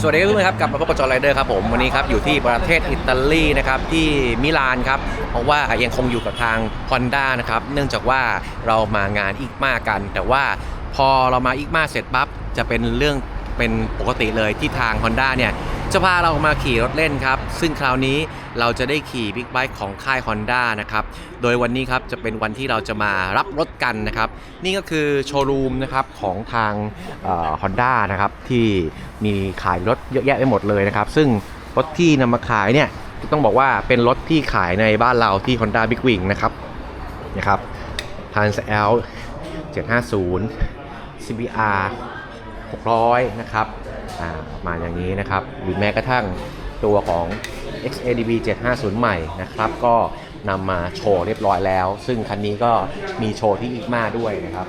สวัสดีทุกท่านครับกลับมาพบกับจอร์ไรเดอร์ครับผมวันนี้ครับอยู่ที่ประเทศอิตาลีนะครับที่มิลานครับเพราะว่ายังคงอยู่กับทาง Honda นะครับเนื่องจากว่าเรามางานอีกมากัน แต่ว่าพอเรามาอีกมาเสร็จปั๊บจะเป็นเรื่องเป็นปกติเลยที่ทาง Honda เนี่ย จะพาเรามาขี่รถเล่นครับ ซึ่งคราวนี้เราจะได้ขี่บิ๊กไบค์ของค่าย Honda นะครับ โดยวันนี้ครับจะเป็นวันที่เราจะมารับรถกันนะครับ นี่ก็คือโชว์รูมนะครับของทางฮอนด้านะครับที่มีขายรถเยอะแยะไปหมดเลยนะครับ ซึ่งรถที่นำมาขายเนี่ยต้องบอกว่าเป็นรถที่ขายในบ้านเราที่ Honda Big Wing นะครับนะครับพันเอล750 CBR 600 นะครับ มาอย่างนี้นะครับ หรือแม้กระทั่งตัวของ XADB 750 ใหม่นะครับ ก็นำมาโชว์เรียบร้อยแล้ว ซึ่งคันนี้ก็มีโชว์ที่อีกมาด้วยนะครับ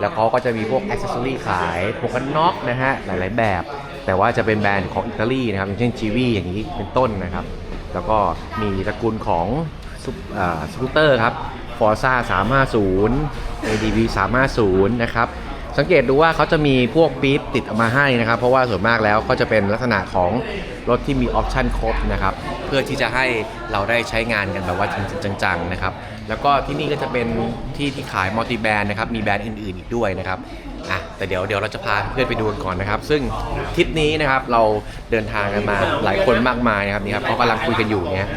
แล้วเขาก็จะมีพวกอ c เซสซอรี่ขายพวกกันน็อกนะฮะ หลายๆแบบ แต่ว่าจะเป็นแบรนด์ของอิตาลีนะครับ อย่างเช่น g ีวีอย่างนี้เป็นต้นนะครับ แล้วก็มีตระกูลของสกูตเตอร์ครับ Forza 350 ADV 350 นะครับ สังเกตดูว่าเขาจะมีพวกปี๊บติดออกมาให้นะครับ เพราะว่าส่วนมากแล้วก็จะเป็นลักษณะของรถที่มีออปชั่นครบนะครับ เพื่อที่จะให้เราได้ใช้งานกันแบบว่าจริงๆจังๆนะครับ แล้วก็ที่นี่ก็จะเป็นที่ที่ขายมัลติแบรนด์นะครับ มีแบรนด์อื่นๆอีกด้วยนะครับอะแต่เดี๋ยวเดี๋ยวเราจะพาเพื่อนไปดูกันก่อนนะครับ ซึ่งทริปนี้นะครับเราเดินทางกันมาหลายคนมากมายนะครับนี่ครับเขากำลังคุยกันอยู่เนี่ย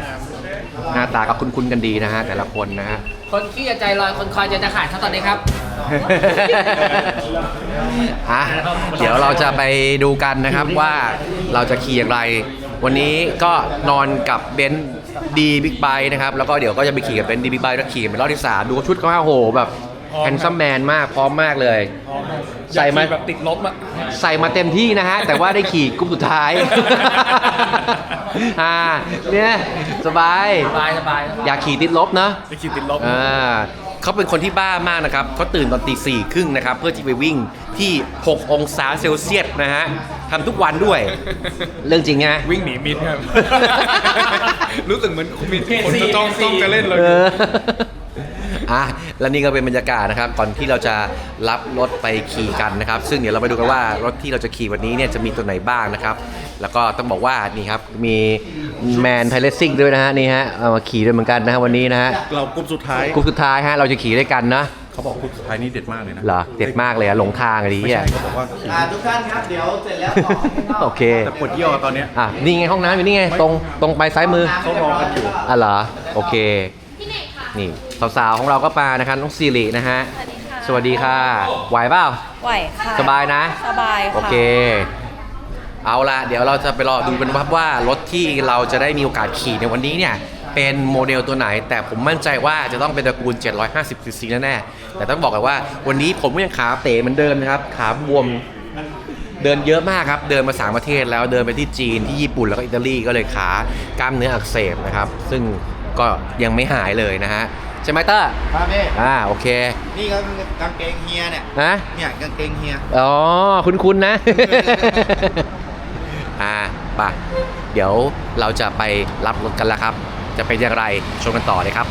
หน้าตาก็คุ้นๆกันดีนะฮะแต่ละคนนะฮะ คนขี้จะใจลอยคนคอยจะจะขาดเท่าตอนนี้ครับ อะเดี๋ยวเราจะไปดูกันนะครับว่าเราจะขี่อย่างไร วันนี้ก็นอนกับเบนซ์ดีบิ๊กไบค์นะครับแล้วก็เดี๋ยวก็จะไปขี่กับเบนซ์ดีบิ๊กไบค์แล้วขี่เป็นรอบที่สามดูชุดเขาโอ้โหแบบแฮนซัมแมนมากพร้อมมากเลย ใส่มาแบบติดลบอะใส่มาเต็มที่นะฮะ แต่ว่าได้ขี่กรุ๊ปสุดท้าย อ่าเนี่ยสบาย สบายสบายอยากขี่ติดลบเนอะไปขี่ติดลบ อ่าเขาเป็นคนที่บ้ามากนะครับเขาตื่นตอนตีสี่ครึ่งนะครับ เพื่อที่ไปวิ่งที่ 6 องศาเซลเซียสนะฮะทำทุกวันด้วย เรื่องจริงไงวิ่งหนีมิดครับ รู้สึกเหมือนมิดคนจะจ้องจ้องจะเล่นเลยเออ อะและนี่ก็เป็นบรรยากาศนะครับก่อนที่เราจะรับรถไปขี่กันนะครับ ซึ่งเดี๋ยวเราไปดูกันว่ารถที่เราจะขี่วันนี้เนี่ยจะมีตัวไหนบ้างนะครับ แล้วก็ต้องบอกว่านี่ครับมีแมนไทเลสซิ่งด้วยนะฮะนี่ฮะเอามาขี่ด้วยเหมือนกันนะฮะวันนี้นะฮะเรากลุ่มสุดท้ายกลุ่มสุดท้ายฮะเราจะขี่ด้วยกันนะเขาบอกกลุ่มสุดท้ายนี่เด็ดมากเลยนะเหรอเด็ดมากเลยอะหลงทางอะดีไม่อะใช่เขาบอกว่าขี่อ่าทุกท่านครับ เดี๋ยวเสร็จแล้วต่อให้นอกโอเคแต่ปวดเยี่ยวตอนเนี้ยอะนี่ไงห้องน้ำอยู่นี่ไงตรงตรงไปซ้ายมือ เขารอกันอยู่ อะเหรอ โอเคนี่ สาวๆของเราก็มานะครับน้องซีรินะฮะ สวัสดีค่ะ ไหวเปล่า ไหวค่ะสบายนะ สบายค่ะ โอเค เอาละเดี๋ยวเราจะไปรอดูกันว่าว่ารถที่เราจะได้มีโอกาสขี่ในวันนี้เนี่ย เป็นโมเดลตัวไหน แต่ผมมั่นใจว่าจะต้องเป็นตระกูล 750 cc แน่ๆแต่ต้องบอกกันว่าวันนี้ผมก็ยังขาเป๋เหมือนเดิมนะครับ ขาบวมเดินเยอะมากครับ เดินมาสามประเทศแล้วเดินไปที่จีนที่ญี่ปุ่นแล้วก็อิตาลีก็เลยขากล้ามเนื้ออักเสบนะครับ ซึ่ง ก็ยังไม่หายเลยนะฮะใช่ไหมเตอร์ครับพี่อ่าโอเคนี่ก็กางเกงเฮียเนี่ยนะเนี่ยกางเกงเฮียอ๋อคุ้นๆนะ อ่าป่ะเดี๋ยวเราจะไปรับรถกันแล้วครับ จะเป็นอย่างไรชมกันต่อเลยครับ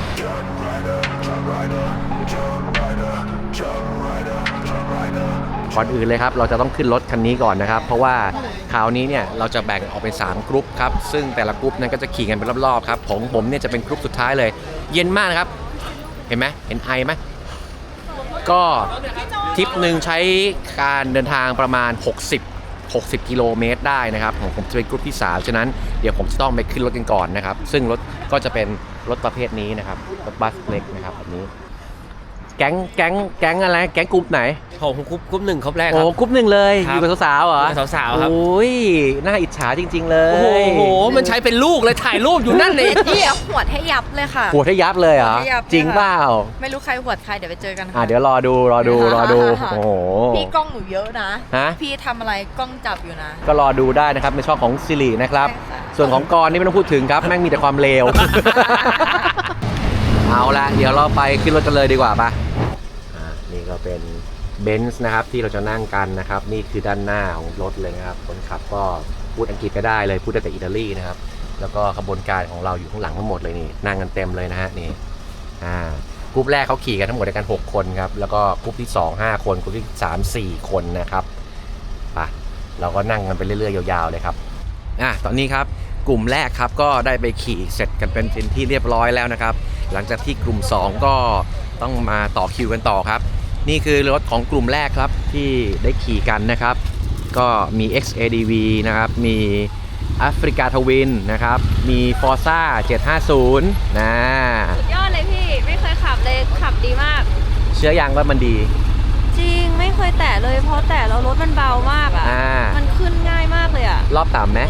ก่อนอื่นเลยครับ เราจะต้องขึ้นรถคันนี้ก่อนนะครับ เพราะว่าคราวนี้เนี่ยเราจะแบ่งออกเป็น3กรุ๊ปครับ ซึ่งแต่ละกรุ๊ปนั้นก็จะขี่กันเป็นรอบๆครับ ของผมเนี่ยจะเป็นกรุ๊ปสุดท้ายเลย เย็นมากนะครับ เห็นไหมเห็นไอไหมก็ทริปหนึ่งใช้การเดินทางประมาณ 60 60 กิโลเมตรได้นะครับของผมจะเป็นกรุ๊ปที่ 3 ฉะนั้นเดี๋ยวผมจะต้องไปขึ้นรถกันก่อนนะครับ ซึ่งรถก็จะเป็นรถประเภทนี้นะครับรถบัสเล็กนะครับแบบนี้ แก๊งแก๊งแก๊งอะไรแก๊งกรุ๊ปไหนผมกรุ๊ปกรุ๊ปหนึ่งครบแรกคโอ้รับกรุ๊ปหนึ่งเลยคอรับยู่กับสาวๆเหรออยู่กับสาวๆครับ โอ้ยน่าอิจฉาจริง ๆ เลยโอ้โหมันใช้เป็นลูกเลยถ่ายรูปอยู่นั่นเลยนี่เอาขวดให้ยับเลยค่ะ หัวทะยับเลยเหรอหัวทะยับ จริงเปล่าไม่รู้ใครขวดใครเดี๋ยวไปเจอกันค่ะอะ เดี๋ยวรอดูรอดูรอดูโอ้โห พี่กล้องหนูเยอะนะ ฮะ พี่ทำอะไรกล้องจับอยู่นะ ก็รอดูได้นะครับในช่องของซิรินะครับ ใช่ค่ะ ส่วนของกรนี่ไม่ต้องพูดถึงครับ แม่งมีแต่ความเลว เอาละเดี๋ยวเราไปขึ้นรถกันเลยดีกว่าปะอ่านี่ก็เป็นเบนซ์นะครับที่เราจะนั่งกันนะครับ นี่คือด้านหน้าของรถเลยนะครับ คนขับก็พูดอังกฤษก็ได้เลยพูดได้แต่อิตาลีนะครับ แล้วก็ขบวนการของเราอยู่ข้างหลังทั้งหมดเลยนี่นั่งกันเต็มเลยนะฮะนี่อ่ากรุ๊ปแรกเขาขี่กันทั้งหมดด้วยกัน 6 คนครับ แล้วก็กรุ๊ปที่ 2 5 คนกรุ๊ปที่ 3 4 คนนะครับไปเราก็นั่งกันไปเรื่อยๆ ยาวๆเลยครับอะตอนนี้ครับ กลุ่มแรกครับก็ได้ไปขี่เสร็จกันเป็นเป็นที่เรียบร้อยแล้วนะครับ หลังจากที่กลุ่ม 2 ก็ต้องมาต่อคิวกันต่อครับ นี่คือรถของกลุ่มแรกครับที่ได้ขี่กันนะครับ ก็มี XADV นะครับ มี Africa Twin นะครับ มี Forza 750 นะ สุดยอดเลยพี่ ไม่เคยขับเลยขับดีมาก เชื่อยังว่ามันดี จริงไม่เคยแตะเลยเพราะแตะแล้วรถมันเบามากอะ อ่า มันขึ้นง่ายมากเลยอะ รอบต่ำไหม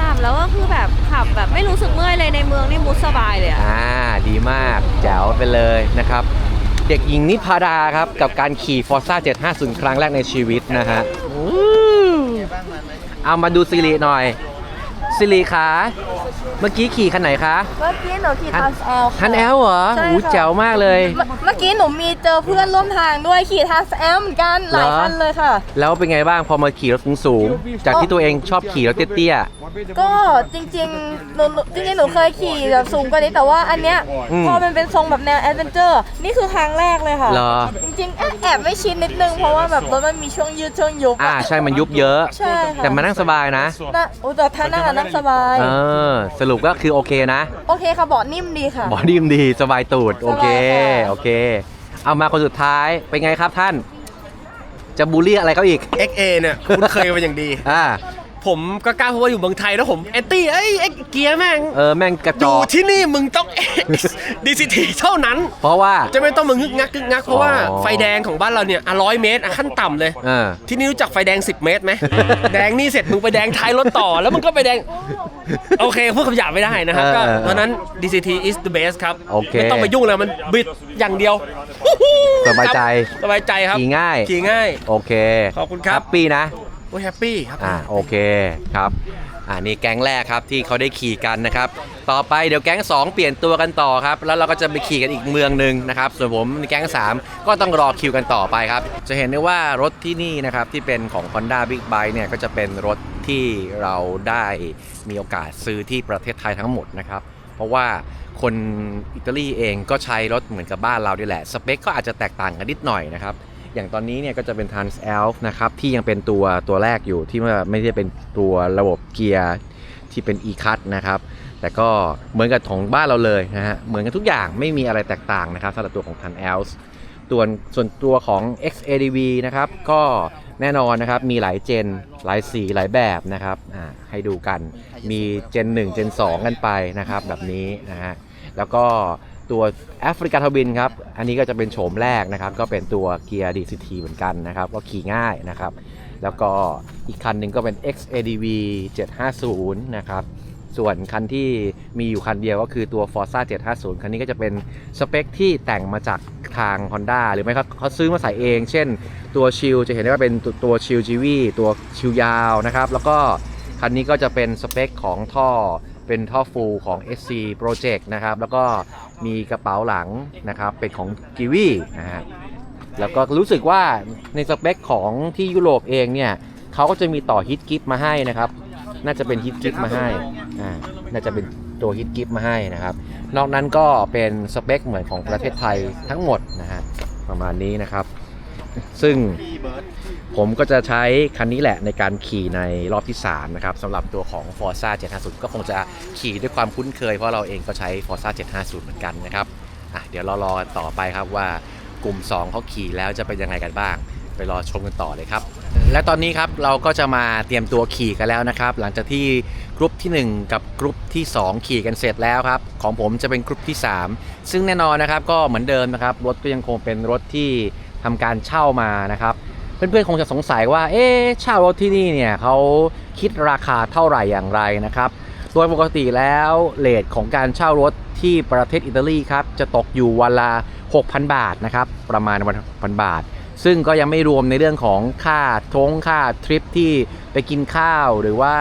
ตามแล้วก็คือแบบขับแบบไม่รู้สึกเมื่อยเลยในเมืองนี่มุดสบายเลยอะอ่าดีมากแจ๋วไปเลยนะครับ เด็กหญิงนิพาดาครับ กับการขี่ Forza 750 ครั้งแรกในชีวิตนะฮะอู้เอามาดูสิริหน่อยสิริคะ เมื่อกี้ขี่คันไหนคะเมื่อกี้หนูขี่ทันแอลคันแอลเหรอใช่อู้ค่ะแจ๋วมากเลยเมื่อกี้หนูมีเจอเพื่อนร่วมทางด้วยขี่ทันแอลเหมือนกันหลายเหรอคันเลยค่ะ แล้วเป็นไงบ้างพอมาขี่รถสูงๆจากที่ตัวเองชอบขี่รถเตี้ย ก็จริงๆหนูหนูจริงๆหนูเคยขี่แบบสูงกว่านี้แต่ว่าอันเนี้ยอืมพอมันเป็นทรงแบบแนวแอดเวนเจอร์นี่คือครั้งแรกเลยค่ะๆเหรอ จริงๆแอบแอบไม่ชินนิดนึงเพราะว่าแบบรถมันมีช่วงยืดช่วงยุบอ่าใช่มันยุบเยอะ ใช่ค่ะแต่มานั่งสบายนะ นะโอ้แต่ท่านั่งอะนั่งสบาย เออสรุปก็คือโอเคนะ โอเคค่ะเบาะนิ่มดีค่ะ บอดี้มดีสบายตูด โอเค สบายค่ะ โอเค เอามาคนสุดท้าย เป็นไงครับท่าน จะบูลลี่อะไรเขาอีก XA เนี่ยคุ้นเคยมาอย่างดี อ่า ผมก็กล้าเพราะว่าอยู่เมืองไทยแล้วผมแอนตี้เอ้ยเอ็กเกียร์แม่งเออแม่งกระอจยู่อกที่นี่มึงต้อง X DCT เท่านั้น เพราะว่า จะไม่ต้องมางึกงักงึกงักเพราะว่าอ๋อไฟแดงของบ้านเราเนี่ยอะร้อยเมตรอะขั้นต่ำเลย เออ ที่นี่รู้จักไฟแดง 10 เมตรไหม แดงนี่เสร็จมึงไปแดงท้ายรถต่อ แล้วมึงก็ไปแดง โอเคพูดคำหยาบไม่ได้นะครับก็เออเพราะฉะนั้น DCT is the best ครับ โอเคไม่ต้องไปยุ่งเลยมันบิดอย่างเดียวสบายใจสบายใจครับขี่ง่าย ขี่ง่าย โอเคขอบคุณครับ แฮปปี้นะ โอ้ยแฮปปี้ครับอ่าโอเคครับอ่านี่แก๊งแรกครับที่เขาได้ขี่กันนะครับ ต่อไปเดี๋ยวแก๊ง 2 เปลี่ยนตัวกันต่อครับ แล้วเราก็จะไปขี่กันอีกเมืองหนึ่งนะครับ ส่วนผมในแก๊ง 3 ก็ต้องรอคิวกันต่อไปครับ จะเห็นได้ว่ารถที่นี่นะครับที่เป็นของ Honda Big Bike เนี่ยก็จะเป็นรถที่เราได้มีโอกาสซื้อที่ประเทศไทยทั้งหมดนะครับ เพราะว่าคนอิตาลีเองก็ใช้รถเหมือนกับบ้านเราด้วยแหละ สเปคก็อาจจะแตกต่างกันนิดหน่อยนะครับ อย่างตอนนี้เนี่ยก็จะเป็น Trans Elf นะครับที่ยังเป็นตัวตัวแรกอยู่ที่ว่ไม่ได้เป็นตัวระบบเกียร์ที่เป็น e-cut นะครับแต่ก็เหมือนกับของบ้านเราเลยนะฮะเหมือนกันทุกอย่างไม่มีอะไรแตกต่างนะครับสำหรับตัวของ Trans Elf ตัวส่วนตัวของ XADV นะครับก็แน่นอนนะครับมีหลายเจนหลายสีหลายแบบนะครับอ่าให้ดูกันมีเจน 1 เจน 2 กันไปนะครับแบบนี้นะฮะแล้วก็ ตัวแอฟริกาทวินครับ อันนี้ก็จะเป็นโฉมแรกนะครับ ก็เป็นตัวเกียร์ DCT เหมือนกันนะครับ ก็ขี่ง่ายนะครับ แล้วก็อีกคันหนึ่งก็เป็น XADV 750 นะครับ ส่วนคันที่มีอยู่คันเดียวก็คือตัว Forza 750 คันนี้ก็จะเป็นสเปคที่แต่งมาจากทาง Honda หรือไม่ครับเขาซื้อมาใส่เอง เช่น ตัวชิลจะเห็นได้ว่าเป็นตัวชิลจีวีตัวชิลยาวนะครับ แล้วก็คันนี้ก็จะเป็นสเปคของท่อ เป็นท่อฟูของ SC Project นะครับ แล้วก็มีกระเป๋าหลังนะครับ เป็นของ g i w i นะฮะแล้วก็รู้สึกว่าในสเปคของที่ยุโรปเองเนี่ยเขาก็จะมีต่อฮิตกิฟมาให้นะครับ น่าจะเป็นฮิตกิฟมาให้อ่าน่าจะเป็นตัวฮิตกิฟมาให้นะครับ นอกนั้นก็เป็นสเปคเหมือนของประเทศไทยทั้งหมดนะฮะประมาณนี้นะครับ ซึ่ง ผมก็จะใช้คันนี้แหละในการขี่ในรอบที่ 3 นะครับสำหรับตัวของ Forza 750 ก็คงจะขี่ด้วยความคุ้นเคย เพราะเราเองก็ใช้ Forza 750 เหมือนกันนะครับอะเดี๋ยวเรารอกันต่อไปครับว่ากลุ่ม 2เขาขี่แล้วจะเป็นยังไงกันบ้าง ไปรอชมกันต่อเลยครับ และตอนนี้ครับเราก็จะมาเตรียมตัวขี่กันแล้วนะครับ หลังจากที่กรุ๊ปทีหนึ่1 กับกรุ๊ปที่ 2 ขี่กันเสร็จแล้วครับ ของผมจะเป็นกรุ๊ปที่ 3 ซึ่งแน่นอนนะครับก็เหมือนเดิมนะครับรถก็ยังคงเป็นรถที่ทำการเช่ามานะครับ เพื่อนๆคงจะสงสัยว่า เอ๊ะเช่ารถที่นี่เนี่ยเขาคิดราคาเท่าไหร่อย่างไรนะครับ โดยปกติแล้วเลทของการเช่ารถที่ประเทศอิตาลีครับจะตกอยู่วันละ 6,000 บาทนะครับประมาณวันพันบาท ซึ่งก็ยังไม่รวมในเรื่องของค่าทงค่าทริปที่ไปกินข้าวหรือว่า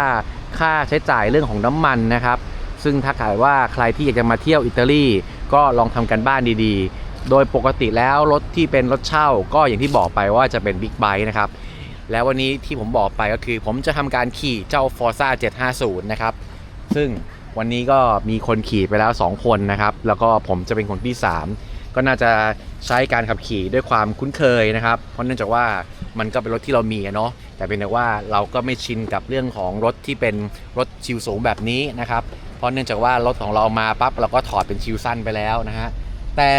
ค่าใช้จ่ายเรื่องของน้ำมันนะครับ ซึ่งถ้าเกิดว่าใครที่อยากจะมาเที่ยวอิตาลีก็ลองทำกันบ้านดีๆ โดยปกติแล้วรถที่เป็นรถเช่าก็อย่างที่บอกไปว่าจะเป็นบิ๊กไบค์นะครับ แล้ววันนี้ที่ผมบอกไปก็คือ ผมจะทำการขี่เจ้า Forza 750 นะครับ ซึ่งวันนี้ก็มีคนขี่ไปแล้ว 2 คนนะครับ แล้วก็ผมจะเป็นคนที่ 3 ก็น่าจะใช้การขับขี่ด้วยความคุ้นเคยนะครับ เพราะเนื่องจากว่ามันก็เป็นรถที่เรามีเนาะ แต่เป็นแต่ว่าเราก็ไม่ชินกับเรื่องของรถที่เป็นรถชิวสูงแบบนี้นะครับ เพราะเนื่องจากว่ารถของเรามาปั๊บเราก็ถอดเป็นชิวสั้นไปแล้วนะฮะ แต่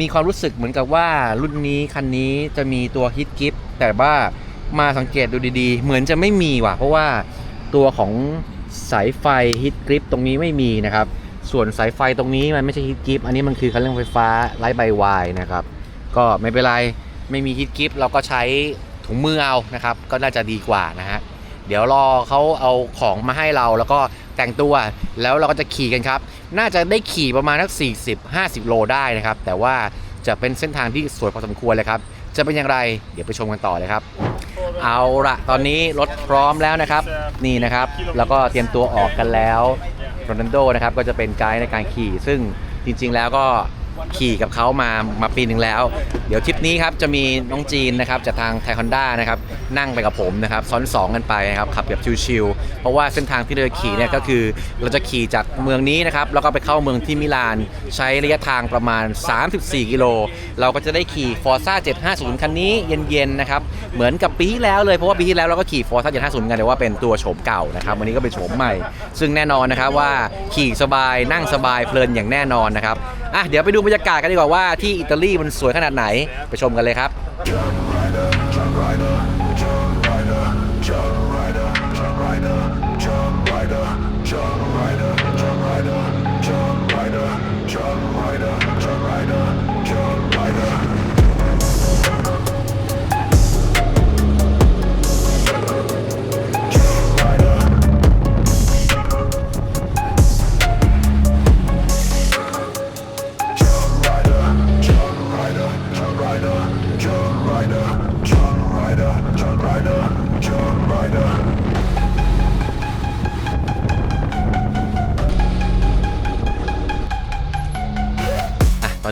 มีความรู้สึกเหมือนกับว่ารุ่นนี้คันนี้จะมีตัวฮิตกิฟแต่ว่ามาสังเกตดูดีๆ เหมือนจะไม่มีว่ะ เพราะว่าตัวของสายไฟฮิตกริปตรงนี้ไม่มีนะครับ ส่วนสายไฟตรงนี้มันไม่ใช่ฮิตกิฟอันนี้มันคือคันเร่งไฟฟ้าไร้ใบวายนะครับ ก็ไม่เป็นไร ไม่มีฮิตกิฟเราก็ใช้ถุงมือเอานะครับ ก็น่าจะดีกว่านะฮะ เดี๋ยวรอเขาเอาของมาให้เราแล้วก็ แต่งตัวแล้วเราก็จะขี่กันครับ น่าจะได้ขี่ประมาณสัก40-50 โลได้นะครับ แต่ว่าจะเป็นเส้นทางที่สวยพอสมควรเลยครับ จะเป็นอย่างไรเดี๋ยวไปชมกันต่อเลยครับ เอาละตอนนี้รถพร้อมแล้วนะครับ นี่นะครับ แล้วก็เตรียมตัวออกกันแล้วโรนัลโดนะครับก็จะเป็นไกด์ในการขี่ ซึ่งจริง ๆ แล้วก็ ขี่กับเขามามาปีหนึ่งแล้ว เดี๋ยวทริปนี้ครับจะมีน้องจีนนะครับจากทางไทคอนด้านะครับนั่งไปกับผมนะครับซ้อนสองกันไปนะครับขับแบบชิวๆเพราะว่าเส้นทางที่เราจะขี่เนี่ยก็คือเราจะขี่จากเมืองนี้นะครับแล้วก็ไปเข้าเมืองที่มิลาน ใช้ระยะทางประมาณ 34 กิโล เราก็จะได้ขี่ Forza 750 คันนี้เย็นๆนะครับเหมือนกับปีที่แล้วเลยเพราะว่าปีที่แล้วเราก็ขี่ Forza 750กันแต่ว่าเป็นตัวโฉมเก่านะครับวันนี้ก็เป็นโฉมใหม่ ซึ่งแน่นอนนะครับว่าขี่สบายนั่งสบายเพลินอย่างแน่นอนนะครับอะเดี๋ยวไปดูบรรยากาศกันดีกว่าว่าที่อิตาลีมันสวยขนาดไหนไปชมกันเลยครับ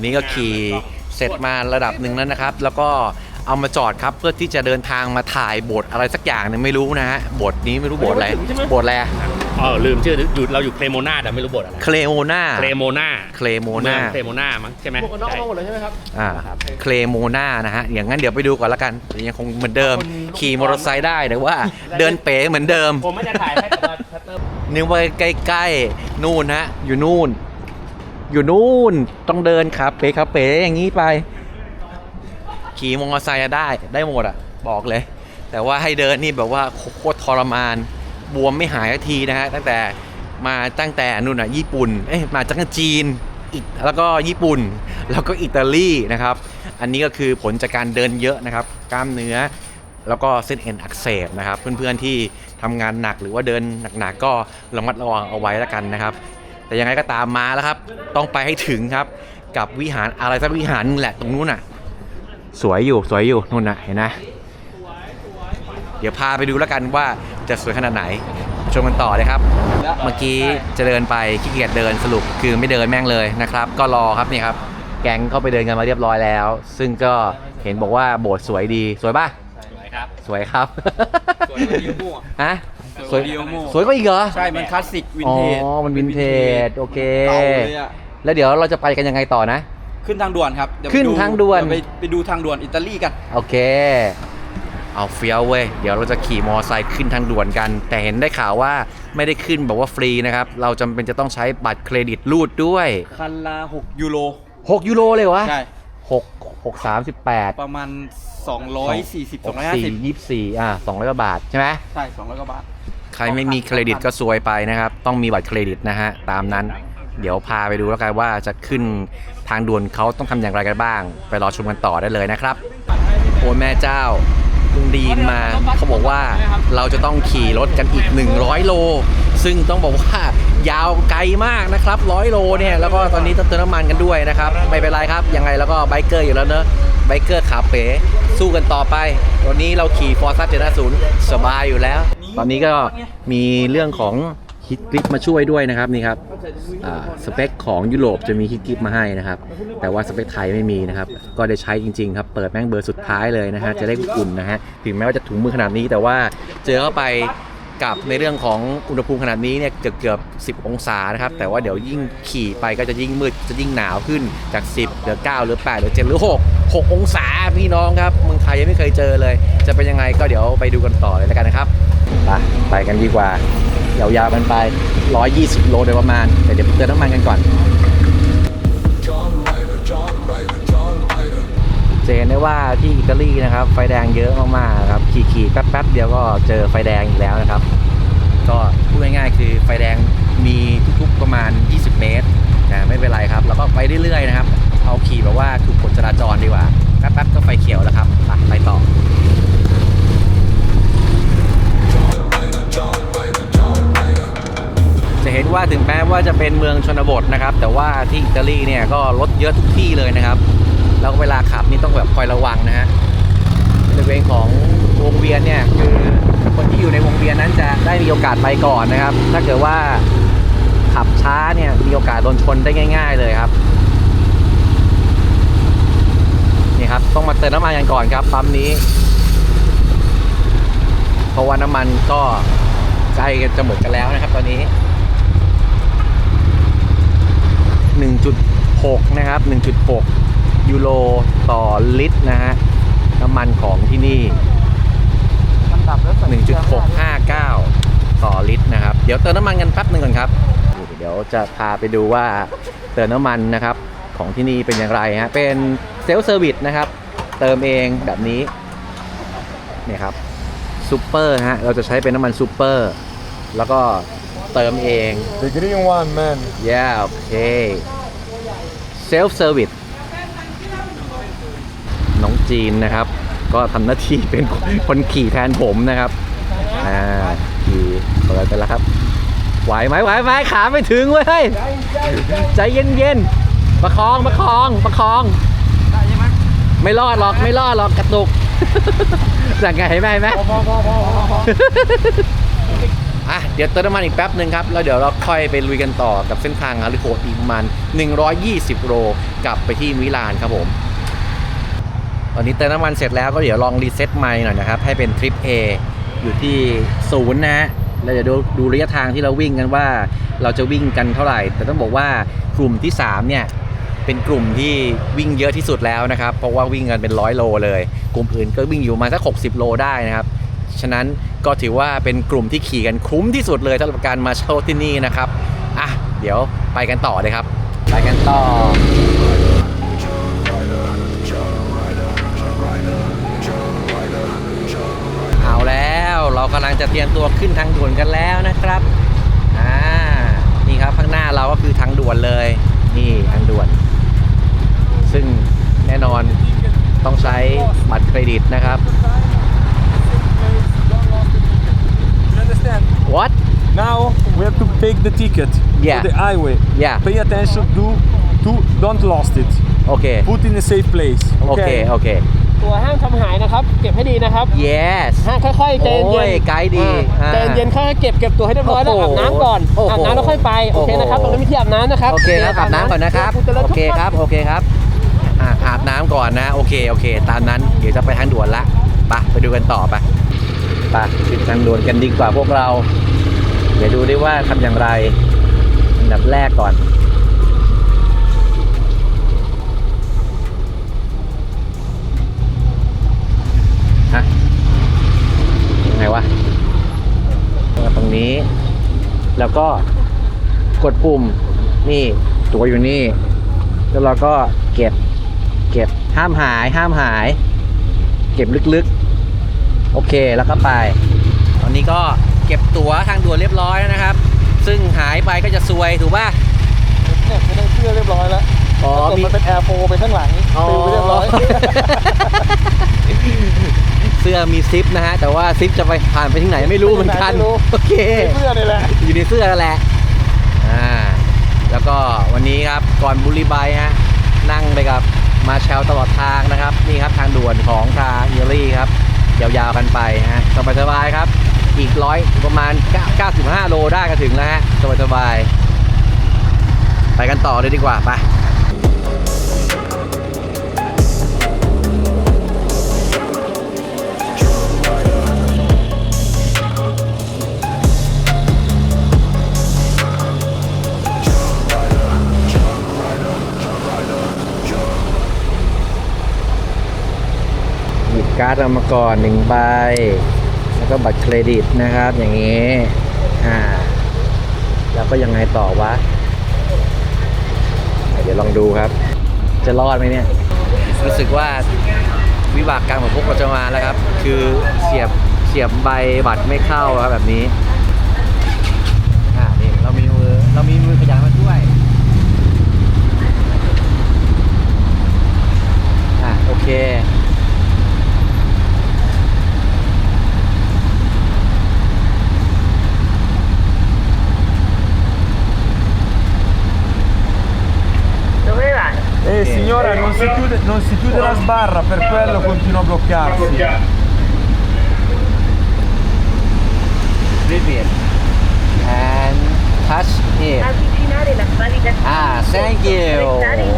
อะตอนนี้ก็ขี่เสร็จมาระดับหนึ่งแล้วนะครับ แล้วก็เอามาจอดครับเพื่อที่จะเดินทางมาถ่ายโบสถ์อะไรสักอย่างหนึงไม่รู้นะฮะโบสถ์นี้ไม่รู้โบสถ์อะไรโบสถ์อะไรอะเออลืมชื่ออยู่เราอยู่เคลโมนาแต่ไม่รู้บทอะไรเคลโมนาเคลโมนาเคลโมเมืนาองเคลโมนามั้งใช่ไหมใช่อ่าเคลโมนานะฮะอย่างนั้นเดี๋ยวไปดูก่อนละกันยังคงเหมือนเดิมขี่มอเตอร์ไซค์ได้แต่ว่าเดินเป๋เหมือนเดิมผมไม่จะถ่ายให้แต่ว่าชัตเตอร์นึกว่าใกล้ๆนู่นฮะอยู่นู่น อยู่นู่นต้องเดินครับเป๋ครับเป๋อย่างนี้ไป ขี่มอเตอร์ไซค์ได้ได้หมดอะ บอกเลย แต่ว่าให้เดินนี่แบบว่าโคตรทรมาน บวมไม่หายสักทีนะฮะตั้งแต่มาตั้งแต่นู่นอะญี่ปุ่นเอ้ยมาจากจีนอีกแล้วก็ญี่ปุ่นแล้วก็อิตาลีนะครับ อันนี้ก็คือผลจากการเดินเยอะนะครับ กล้ามเนื้อแล้วก็เส้นเอ็นอักเสบนะครับ เพื่อนๆที่ทำงานหนักหรือว่าเดินหนักๆก็ระมัดระวังเอาไว้แล้วกันนะครับ แต่ยังไงก็ตามมาแล้วครับ ต้องไปให้ถึงครับ กับวิหารอะไรสักวิหารนึงแหละตรงนู้นน่ะ สวยอยู่สวยอยู่นู่นน่ะเห็นนะเดี๋ยวพาไปดูแล้วกันว่าจะสวยขนาดไหน ชมกันต่อเลยครับ เมื่อกี้จะเดินไปขี้เกียจเดินสรุปคือไม่เดินแม่งเลยนะครับ ก็รอครับนี่ครับ แก๊งเข้าไปเดินกันมาเรียบร้อยแล้ว ซึ่งก็เห็นบอกว่าโบสถ์สวยดีสวยป่ะ สวยครับ สวยครับ สวยกว่าดิโอโม่ฮะ สวยกว่าดิโอโม่สวยกว่าอีกเหรอใช่ มันคลาสสิกวินอ๋อเทจมันวินเทจโอเค เก่าเลยอะแล้วเดี๋ยวเราจะไปกันยังไงต่อนะ ขึ้นทางด่วนครับเยวไปขึ้นทางด่วน เยไปไปดูทางด่วนอิตาลีกันโอเค เอาเฟี้ยวเว้ย เดี๋ยวเราจะขี่มอไซค์ขึ้นทางด่วนกัน แต่เห็นได้ข่าวว่าไม่ได้ขึ้นแบบว่าฟรีนะครับ เราจำเป็นจะต้องใช้บัตรเครดิตรูดด้วย คันละ6ยูโร6 ยูโรเลยวะใช่6 6 38ประมาณ 240 250 24อ่า200กว่าบาทใช่ไหมใช่ 200กว่าบาทใค รไม่มีเครดิตก็ซวยไปนะครับ ต้องมีบัตรเครดิตนะฮะตามนั้น เดี๋ยวพาไปดูแล้วกันว่าจะขึ้นทางด่วนเขาต้องทำอย่างไรกันบ้าง ไปรอชมกันต่อได้เลยนะครับโอ้แม่เจ้าเพิ่งไดีนมาเขาบอกว่าเราจะต้องขี่รถกันอีก 100 โล ซึ่งต้องบอกว่ายาวไกลมากนะครับ100โลเนี่ยแล้วก็ตอนนี้ต้องเติมน้ำมันกันด้วยนะครับไม่เป็นไรครับยังไงแล้วก็ไบเกอร์อยู่แล้วเนอะไบเกอร์ขาเป๋สู้กันต่อไป วันนี้เราขี่ฟอร์ซ่า750สบายอยู่แล้ว ตอนนี้ก็มีเรื่องของฮิตกริปมาช่วยด้วยนะครับนี่ครับสเปคของยุโรปจะมีฮิตกริปมาให้นะครับ แต่ว่าสเปคไทยไม่มีนะครับ ก็ได้ใช้จริงๆครับ เปิดแม่งเบอร์สุดท้ายเลยนะฮะ จะได้อุ่นนะฮะ ถึงแม้ว่าจะถุงมือขนาดนี้ แต่ว่าเจอเข้าไปกับในเรื่องของอุณหภูมิขนาดนี้เนี่ยเกือบเกือบ 10 องศานะครับ แต่ว่าเดี๋ยวยิ่งขี่ไปก็จะยิ่งมืดจะยิ่งหนาวขึ้นจาก 10เหลือ9หรือ8หรือ7หรือ 6 6 องศาพี่น้องครับเมืองไทยยังไม่เคยเจอเลย จะเป็นยังไงก็เดี๋ยวไปดูกันต่อเลยแล้วกันนะครับ ไปไปกันดีกว่า ยาวๆกันไป 120 โลโดยประมาณ แต่เดี๋ยวไปเติมน้ำมันกันก่อนจะเห็นได้ว่าที่อิตาลีนะครับ ไฟแดงเยอะมากๆครับ ขี่ๆแป๊บๆเดียวก็เจอไฟแดงอีกแล้วนะครับ ก็พูดง่ายๆคือไฟแดงมีทุกๆประมาณ 20 เมตรนะไม่เป็นไรครับ แล้วก็ไปเรื่อยๆนะครับ เอาขี่แบบว่าถูกกฎจราจรดีกว่า แป๊บๆก็ไฟเขียวแล้วครับ ไปต่อ ห็นว่าถึงแม้ว่าจะเป็นเมืองชนบทนะครับ แต่ว่าที่อิตาลีเนี่ยก็รถเยอะทุกที่เลยนะครับ แล้วเวลาขับนี่ต้องแบบคอยระวังนะฮะบริเวณของวงเวียนเนี่ยคือคนที่อยู่ในวงเวียนนั้นจะได้มีโอกาสไปก่อนนะครับ ถ้าเกิดว่าขับช้าเนี่ยมีโอกาสโดนชนได้ง่าย ๆ เลยครับนี่ครับต้องมาเติมน้ำมันกันก่อนครับปั๊มนี้ เพราะว่าน้ำมันก็ใกล้จะหมดกันแล้วนะครับตอนนี้ 1.6 นะครับ 1.6 ยูโรต่อลิตรนะฮะ น้ำมันของที่นี่ 1.659 ต่อลิตรนะครับ เดี๋ยวเติมน้ำมันกันแป๊บหนึ่งก่อนครับ เดี๋ยวจะพาไปดูว่าเติมน้ำมันนะครับของที่นี่เป็นอย่างไรฮะ เป็นเซลฟ์เซอร์วิสนะครับ เติมเองแบบนี้เนี่ยครับซูเปอร์ฮะ เราจะใช้เป็นน้ำมันซูเปอร์ แล้วก็ เติมเอง The green one, man. yeah โอเค self service น้องจีนนะครับ ก็ทำหน้าที่เป็นคนขี่แทนผมนะครับ อ่า ขี่เปิดไปแล้วครับ ไหวไหมไหวไหมขาไม่ถึงเว้ย ใจเย็นๆประคองประคองประคอง ไม่รอดหรอกไม่รอดหรอกกระตุก สั่งไงเห็นไหมเห็นไหมอ่ะเดี๋ยวเติมน้ำมันอีกแป๊บหนึ่งครับ แล้วเดี๋ยวเราค่อยไปลุยกันต่อกับเส้นทางฮาริโคอีกประมาณ120 โลกลับไปที่มิลานครับผม ตอนนี้เติมน้ำมันเสร็จแล้วก็เดี๋ยวลองรีเซ็ตไมล์หน่อยนะครับ ให้เป็นทริป A อยู่ที่ศูนย์นะฮะเดี๋ยวดูดูระยะทางที่เราวิ่งกันว่า เราจะวิ่งกันเท่าไหร่ แต่ต้องบอกว่ากลุ่มที่ 3 เนี่ย เป็นกลุ่มที่วิ่งเยอะที่สุดแล้วนะครับ เพราะว่าวิ่งกันเป็นร้อยโลเลย กลุ่มอื่นก็วิ่งอยู่มาสัก 60 โลได้นะครับ ฉะนั้นก็ถือว่าเป็นกลุ่มที่ขี่กันคุ้มที่สุดเลยสำหรับการมาเช่าที่นี่นะครับอะเดี๋ยวไปกันต่อเลยครับ ไปกันต่อ เอาแล้วเรากำลังจะเตรียมตัวขึ้นทางด่วนกันแล้วนะครับอ่านี่ครับข้างหน้าเราก็คือทางด่วนเลย นี่ทางด่วน ซึ่งแน่นอนต้องใช้บัตรเครดิตนะครับ what Now we have to take the ticket Yeah. to the highway. Yeah. Pay attention to to don't lost it. โอเค Put in a safe place. โอเคโอเค ตัวห้ามทำหายนะครับ เก็บให้ดีนะครับ yes ห้ามค่อยๆใจโอ้เย็ยนไกด์ดีอ่าใจเย็นค่อยๆเก็บเก็บตัวให้เรียบร้อยแล้วโอ้อาโหบน้ำก่อนโอ้โหอาบน้ำแล้วค่อยไปโอเคนะครับตรงนี้มีที่อาบน้ำนะครับโอเคครับอาบน้ำก่อนนะครับ ณจะเลิกโอเคครับ โอเคครับอะอาบน้ำก่อนนะ โอเค โอเค ตามนั้น เดี๋ยวจะไปทางด่วนละไปไปดูกันต่อไป ไปขึ้นทางด่วนกันดีกว่าพวกเรา เดี๋ยวดูได้ว่าทำอย่างไร อันดับแรกก่อนฮะยังไงวะตรงนี้ แล้วก็กดปุ่มนี่ตัวอยู่นี่ แล้วเราก็เก็บ เก็บห้ามหายห้ามหาย เก็บลึกๆ โอเคแล้วก็ไป ตอนนี้ก็เก็บตั๋วทางด่วนเรียบร้อยแล้วนะครับ ซึ่งหายไปก็จะซวยถูกป่ะเนี่ยไม่ได้เชื่อเรียบร้อยแล้วอ๋อกดมีมันเป็น Air 4ไปข้างหลังอ๋อติวไปเรียบร้อย เสื้อมีซิปนะฮะ แต่ว่าซิปจะไปผ่านไปที่ไหนไม่รู้เหมือนกันไม่รู้โอเคเสื้อนี่แหละอยู่ในเสื้อนั่นแหละอ่าแล้วก็วันนี้ครับก่อนบุรีไบฮะนั่งไปกับมาแชลตลอดทางนะครับ นี่ครับทางด่วนของทางเอรี่ครับ ยาวๆกันไปฮะสบายๆครับ อีกร้อยประมาณ 95 โลได้ก็ถึงแล้วฮะสบายๆไปกันต่อเลยดีกว่าไป ร์ดเอามาก่อนหนึ่งใบ แล้วก็บัตรเครดิตนะครับ อย่างนี้ อ่า แล้วก็ยังไงต่อวะ เดี๋ยวลองดูครับ จะรอดไหมเนี่ย รู้สึกว่าวิบากกรรมของพวกเราจะมาแล้วครับ คือเสียบเสียบใบบัตรไม่เข้าครับแบบนี้ อ่า นี่เรามีมือ เรามีมือขยายมาด้วย อะโอเค signora, non si chiude, non si chiude la sbarra, per quello continua a bloccarsi. Repeat and touch it Avvicinare la valida อ่า thank you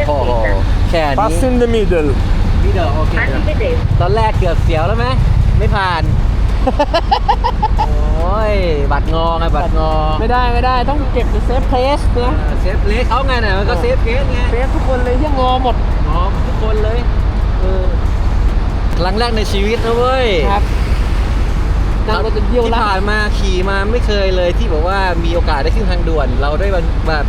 โอ้โหแค่นี้ Pass in the middle. พี่เดอโอเค Arrivederci. ตอนแรกเกือบเสียวแล้วไหม ไม่ผ่าน โอ้ย บัตรงอไงบัตรงอไม่ได้ไม่ได้ต้องเก็บในเซฟเพลสนะเซฟเลสเขาไงน่ะมันก็เซฟเคสไงเซฟทุกคนเลยที่งอหมดงอทุกคนเลยเออครั้งแรกในชีวิตนะเว้ยครับนั่งรถจะเยี่ยวที่ละผ่านมาขี่มาไม่เคยเลยที่บอกว่ามีโอกาสได้ขึ้นทางด่วน เราได้แบบ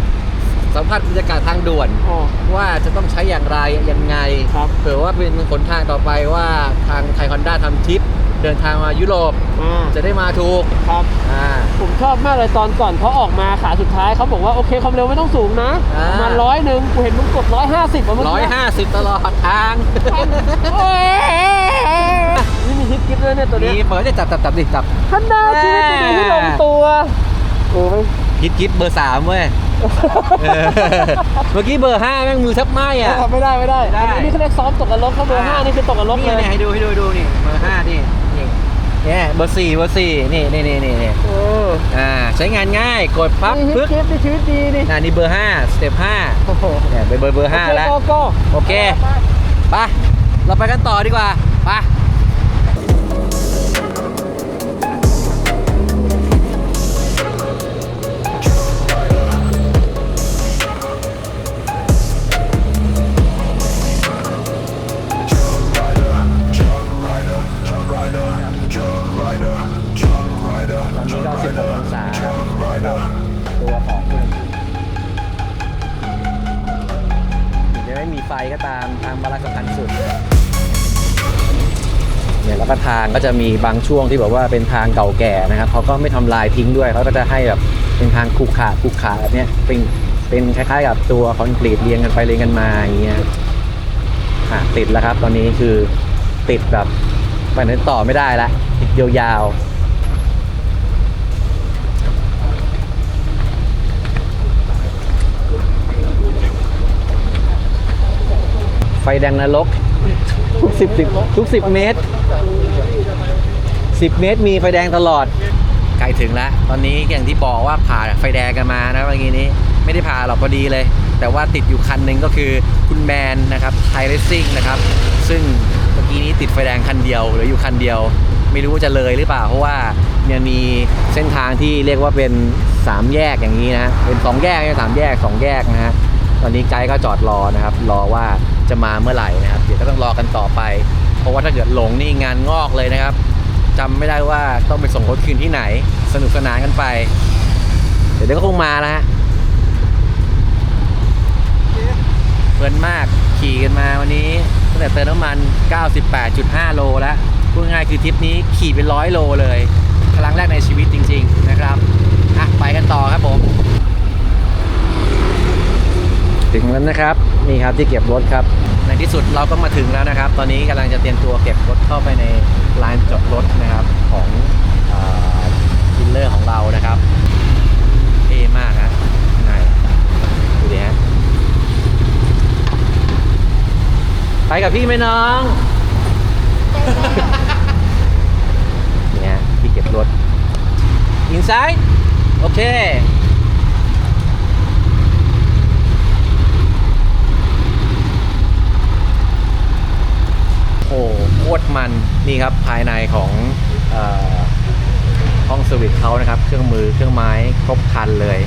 สัมผัสบรรยากาศทางด่วนอ๋อว่าจะต้องใช้อย่างไรยังไงครับเผื่อว่าเป็นหนทางต่อไปว่าทางไทยฮอนด้าทำทริป เดินทางมายุโรปอ่าจะได้มาถูกครับ อ่า ผมชอบมากเลยตอนก่อนเขาออกมาขาสุดท้ายเขาบอกว่าโอเคความเร็วไม่ต้องสูงนะอ่า ประมาณร้อยหนึ่งกูเห็นมึงกดร้อยห้าสิบอะเมื่อร้อยกี้ห้าสิบตลอดทางโอ้ยนี่มีทิปกิ๊บด้วยเนี่ยตัวนี่เนี้ยเปิดจะจับจับจับดิจับฮันด้าชีวิตดีๆที่ลงตัวโอ้ยคิดคิดเบอร์สามเว้ยเออเมื่อกี้เบอร์ห้าแม่งมือแทบไหม้อะ ไม่ได้ไม่ได้ได้ อันนี้เขาเรียกซ้อมตกกันรถเขาเบอร์ห้านี่คือตกกันรถนี่เลย เนี่ยให้ดูให้ดูให้ดูนี่เบอร์ห้านี่นี่ เนี่ยเบอร์สี่เบอร์สี่นี่นี่นี่นี่นี่เอออ่าใช้งานง่ายกดปั๊บนี่ปึ๊บคลิปนี่ชีวิตดีนี่อ่านี่เบอร์ห้าสเต็ปห้าโอ้โหเนี่ยเป็นเบอร์เบอร์ห้าแล้วโกโก้โอเคไป เราไปกันต่อดีกว่า ไป ฟก็ตามทางบาลานซ์สำคัญสุดเนี่ยแล้วก็ทางก็จะมีบางช่วงที่แบบว่าเป็นทางเก่าแก่นะครับเขาก็ไม่ทำลายทิ้งด้วยเขาก็จะให้แบบเป็นทางขรุขระขรุขระแบบเนี้ยเป็นเป็นคล้ายๆกับตัวคอนกรีตเรียงกันไปเรียงกันมาอย่างเงี้ยอะติดแล้วครับ ตอนนี้คือติดแบบไปไหนต่อไม่ได้ละติดยาวๆ ไฟแดงนรกทุกสิบสิบทุกสิบเมตรสิบเมตรมีไฟแดงตลอดใกล้ถึงแล้ว ตอนนี้อย่างที่บอกว่าผ่าไฟแดงกันมานะเมื่อกี้นี้ไม่ได้ผ่าหรอกพอดีเลย แต่ว่าติดอยู่คันหนึ่งก็คือคุณแมนนะครับไทเรซิ่งนะครับ ซึ่งเมื่อกี้นี้ติดไฟแดงคันเดียวหลืออยู่คันเดียว ไม่รู้ว่าจะเลยหรือเปล่าเพราะว่าเนี่ยมีเส้นทางที่เรียกว่าเป็นสามแยกอย่างนี้นะเป็นสองแยกไม่สามแยกสองแยกนะฮะตอนนี้ไกด์ก็จอดรอนะครับ รอว่าจะมาเมื่อไหร่นะครับ เดี๋ยวก็ต้องรอกันต่อไป เพราะว่าถ้าเกิดหลงนี่งานงอกเลยนะครับจำไม่ได้ว่าต้องไปส่งรถคืนที่ไหน สนุกสนานกันไป เดี๋ยวก็คงมาแล้วฮะเพลินมากขี่กันมาวันนี้ตั้งแต่เติมน้ำมัน 98.5 โลแล้วพูดง่ายคือทริปนี้ขี่เป็นร้อยโลเลย ครั้งแรกในชีวิตจริง ๆ นะครับอะไปกันต่อครับผม ถึงแล้วนะครับ นี่ครับที่เก็บรถครับ ในที่สุดเราก็มาถึงแล้วนะครับ ตอนนี้กำลังจะเตรียมตัวเก็บรถเข้าไปในลานจอดรถนะครับของดิลเลอร์ของเรานะครับเท่มากฮะข้างในดูดิฮะไปกับพี่ไหมน้องเนี่ยที่เก็บรถ inside โอเค โอ้โหโคตรมั นี่ครับภายในของห้องสวิตช์เขานะครับ เครื่องมือเครื่องไม้ครบครันเลย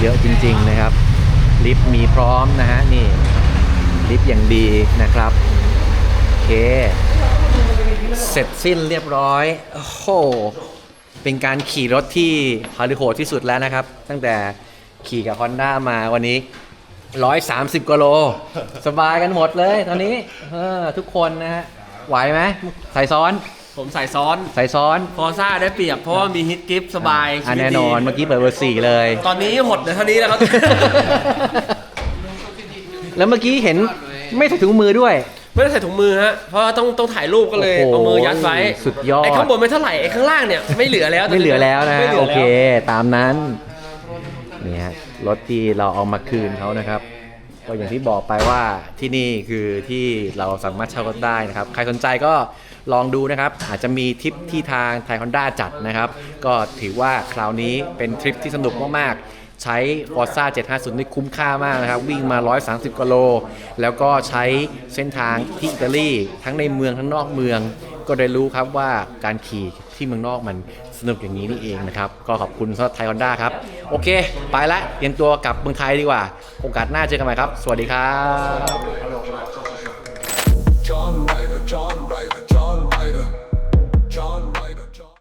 เยอะจริง ๆนะครับ ลิฟต์มีพร้อมนะฮะนี่ลิฟต์อย่างดีนะครับโอเค เสร็จสิ้นเรียบร้อยโอ้โหเป็นการขี่รถที่ฮาริโหดที่สุดแล้วนะครับ ตั้งแต่ขี่กับ Honda มาวันนี้130กิโล สบายกันหมดเลยตอนนี้ทุกคนนะฮะ ไหวไหมใส่ซ้อนผมใส่ซ้อนใส่ซ้อนฟอร์ซ่าได้เปรียบเพราะว่ามีฮิตกิฟต์สบายอะชีวิตแน่นอนดีเมื่อกี้เปิดเบอร์สี่เลย ตอนนี้หดเหลือเท่านี้แล้วครับ แล้วเมื่อกี้เห็นไม่ใส่ถุงมือด้วย ไม่ได้ใส่ถุงมือฮะ เพราะว่าต้องต้องถ่ายรูปก็เลยโอ้โหเอามือยัดไว้สุดยอด ไอ้ข้างบนไม่เท่าไหร่ ไอ้ข้างล่างเนี่ยไม่เหลือแล้วไม่เหลือแล้วนะไม่ฮะลืโอแล้วเคตามนั้นนี่ฮะรถที่เราเอามาคืนเขานะครับ ก็อย่างที่บอกไปว่าที่นี่คือที่เราสามารถเช่ารถได้นะครับ ใครสนใจก็ลองดูนะครับ อาจจะมีทริปที่ทางไทยฮอนด้าจัดนะครับ ก็ถือว่าคราวนี้เป็นทริปที่สนุกมากๆ ใช้ Forza 750 นี่คุ้มค่ามากนะครับ วิ่งมา 130กิโล แล้วก็ใช้เส้นทางที่อิตาลีทั้งในเมืองทั้งนอกเมือง ก็ได้รู้ครับว่าการขี่ที่เมืองนอกมัน สนุกอย่างนี้นี่เองนะครับ ก็ขอบคุณสำหรับไทยฮอนด้าครับ โอเค ไปละเตรียมตัวกลับเมืองไทยดีกว่า โอกาสหน้าเจอกันใหม่ครับ สวัสดีครับ John Ryder, John Ryder.